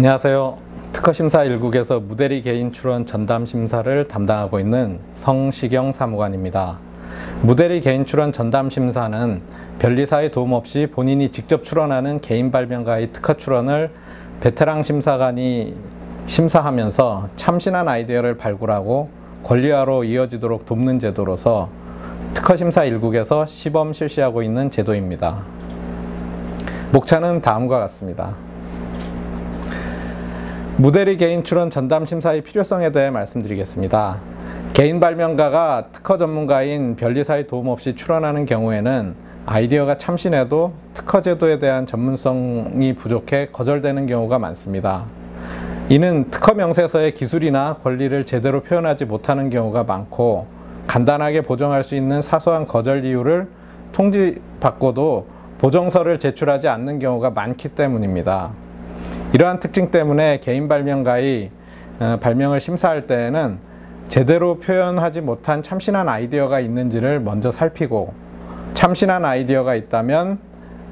안녕하세요. 특허심사 1국에서 무대리 개인 출원 전담 심사를 담당하고 있는 성시경 사무관입니다. 무대리 개인 출원 전담 심사는 변리사의 도움 없이 본인이 직접 출원하는 개인 발명가의 특허 출원을 베테랑 심사관이 심사하면서 참신한 아이디어를 발굴하고 권리화로 이어지도록 돕는 제도로서 특허심사 1국에서 시범 실시하고 있는 제도입니다. 목차는 다음과 같습니다. 무대리 개인 출원 전담 심사의 필요성에 대해 말씀드리겠습니다. 개인 발명가가 특허 전문가인 변리사의 도움 없이 출원하는 경우에는 아이디어가 참신해도 특허 제도에 대한 전문성이 부족해 거절되는 경우가 많습니다. 이는 특허 명세서의 기술이나 권리를 제대로 표현하지 못하는 경우가 많고 간단하게 보정할 수 있는 사소한 거절 이유를 통지 받고도 보정서를 제출하지 않는 경우가 많기 때문입니다. 이러한 특징 때문에 개인 발명가의 어, 발명을 심사할 때에는 제대로 표현하지 못한 참신한 아이디어가 있는지를 먼저 살피고 참신한 아이디어가 있다면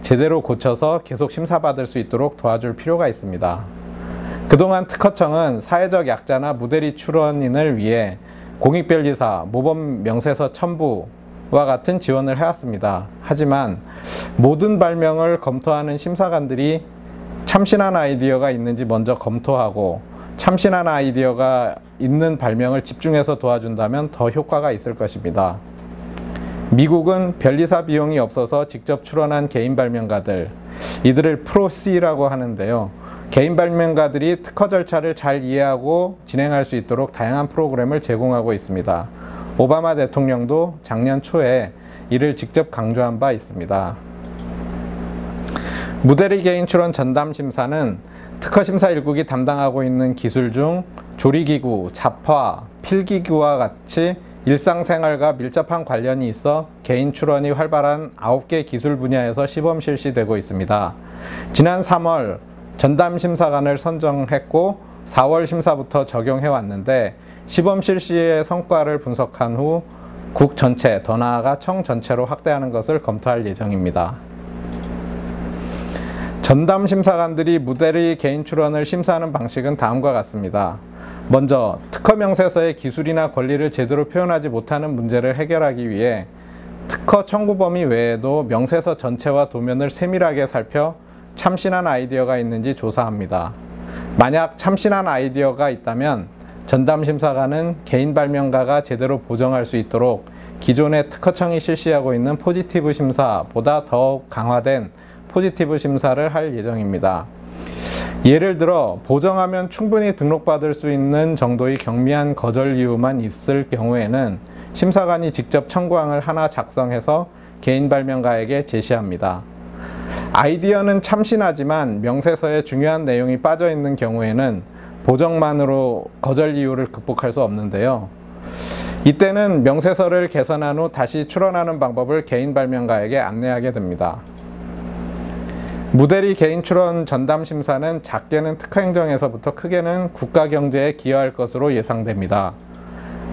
제대로 고쳐서 계속 심사받을 수 있도록 도와줄 필요가 있습니다. 그동안 특허청은 사회적 약자나 무대리 출원인을 위해 공익변리사, 모범 명세서 첨부와 같은 지원을 해왔습니다. 하지만 모든 발명을 검토하는 심사관들이 참신한 아이디어가 있는지 먼저 검토하고 참신한 아이디어가 있는 발명을 집중해서 도와준다면 더 효과가 있을 것입니다. 미국은 변리사 비용이 없어서 직접 출원한 개인 발명가들, 이들을 프로C라고 하는데요. 개인 발명가들이 특허 절차를 잘 이해하고 진행할 수 있도록 다양한 프로그램을 제공하고 있습니다. 오바마 대통령도 작년 초에 이를 직접 강조한 바 있습니다. 무대리 개인 출원 전담 심사는 특허심사 1국이 담당하고 있는 기술 중 조리기구, 잡화, 필기구와 같이 일상생활과 밀접한 관련이 있어 개인 출원이 활발한 9개 기술 분야에서 시범 실시되고 있습니다. 지난 3월 전담 심사관을 선정했고 4월 심사부터 적용해 왔는데 시범 실시의 성과를 분석한 후 국 전체, 더 나아가 청 전체로 확대하는 것을 검토할 예정입니다. 전담 심사관들이 무대리 개인 출원을 심사하는 방식은 다음과 같습니다. 먼저 특허 명세서의 기술이나 권리를 제대로 표현하지 못하는 문제를 해결하기 위해 특허 청구 범위 외에도 명세서 전체와 도면을 세밀하게 살펴 참신한 아이디어가 있는지 조사합니다. 만약 참신한 아이디어가 있다면 전담 심사관은 개인 발명가가 제대로 보정할 수 있도록 기존의 특허청이 실시하고 있는 포지티브 심사보다 더욱 강화된 포지티브 심사를 할 예정입니다. 예를 들어 보정하면 충분히 등록받을 수 있는 정도의 경미한 거절 이유만 있을 경우에는 심사관이 직접 청구항을 하나 작성해서 개인 발명가에게 제시합니다. 아이디어는 참신하지만 명세서에 중요한 내용이 빠져 있는 경우에는 보정만으로 거절 이유를 극복할 수 없는데요. 이때는 명세서를 개선한 후 다시 출원하는 방법을 개인 발명가에게 안내하게 됩니다. 무대리 개인 출원 전담 심사는 작게는 특허행정에서부터 크게는 국가 경제에 기여할 것으로 예상됩니다.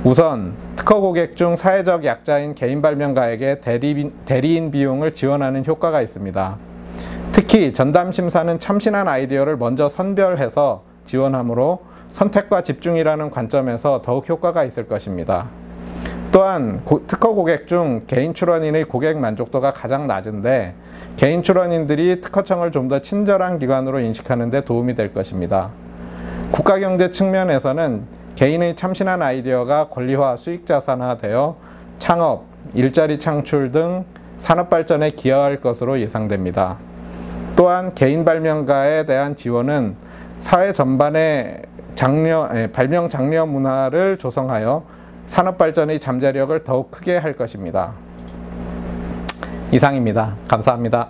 우선 특허 고객 중 사회적 약자인 개인 발명가에게 대리, 대리인 비용을 지원하는 효과가 있습니다. 특히 전담 심사는 참신한 아이디어를 먼저 선별해서 지원하므로 선택과 집중이라는 관점에서 더욱 효과가 있을 것입니다. 또한 고, 특허 고객 중 개인 출원인의 고객 만족도가 가장 낮은데 개인 출원인들이 특허청을 좀 더 친절한 기관으로 인식하는 데 도움이 될 것입니다. 국가 경제 측면에서는 개인의 참신한 아이디어가 권리화 수익 자산화되어 창업, 일자리 창출 등 산업 발전에 기여할 것으로 예상됩니다. 또한 개인 발명가에 대한 지원은 사회 전반의 장려, 발명 장려 문화를 조성하여 산업 발전의 잠재력을 더욱 크게 할 것입니다. 이상입니다. 감사합니다.